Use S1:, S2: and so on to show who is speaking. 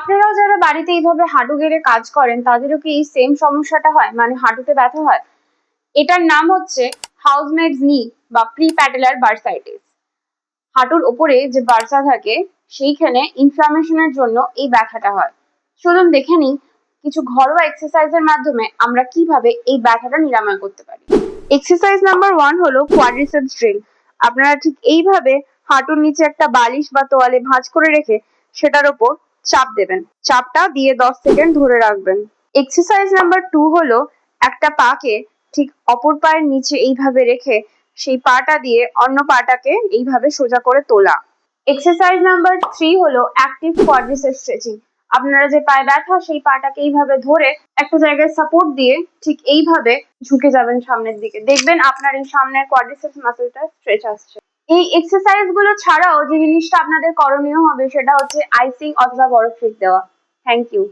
S1: আপনারাও যারা বাড়িতে এইভাবে হাঁটু গেড়ে কাজ করেন, তাদেরও কি এই সেম সমস্যাটা হয়? মানে হাঁটুতে ব্যথা হয়? এটার নাম হচ্ছে হাউসমেডস নি বা প্রি প্যাটেলার বার্সাইটিস হাঁটুর ওপরে যে বার্সা থাকে, সেইখানে ইনফ্লামেশনের জন্য এই ব্যথাটা হয়। চলুন দেখে নিই কিছু ঘরোয়া এক্সারসাইজের মাধ্যমে আমরা কীভাবে এই ব্যথাটা নিরাময় করতে পারি। এক্সারসাইজ নাম্বার ওয়ান হলো কোয়াড্রিসেপস ড্রিল আপনারা ঠিক এইভাবে হাঁটুর নিচে একটা বালিশ বা তোয়ালে ভাঁজ করে রেখে সেটার ওপর চাপ দেবেন। চাপটা দিয়ে দশ সেকেন্ড ধরে রাখবেন। এক্সারসাইজ নাম্বার টু হলো একটা পাকে ঠিক অপর পায়ের নিচে এইভাবে রেখে সেই পাটা দিয়ে অন্য পাটাকে এইভাবে সোজা করে তোলা। এক্সারসাইজ নাম্বার থ্রি হলো অ্যাক্টিভ কোয়াড্রিসেপ স্ট্রেচিং আপনারা যে পায়ে ব্যথা, সেই পাটাকে এইভাবে ধরে একটা জায়গায় সাপোর্ট দিয়ে ঠিক এইভাবে ঝুঁকে যাবেন সামনের দিকে। দেখবেন আপনার এই সামনের কোয়াড্রিসেপস মাসেলটা স্ট্রেচ আসছে। এই এক্সারসাইজগুলো ছাড়াও যে জিনিসটা আপনাদের করণীয় হবে সেটা হচ্ছে আইসিং অথবা বরফ দেওয়া। Thank you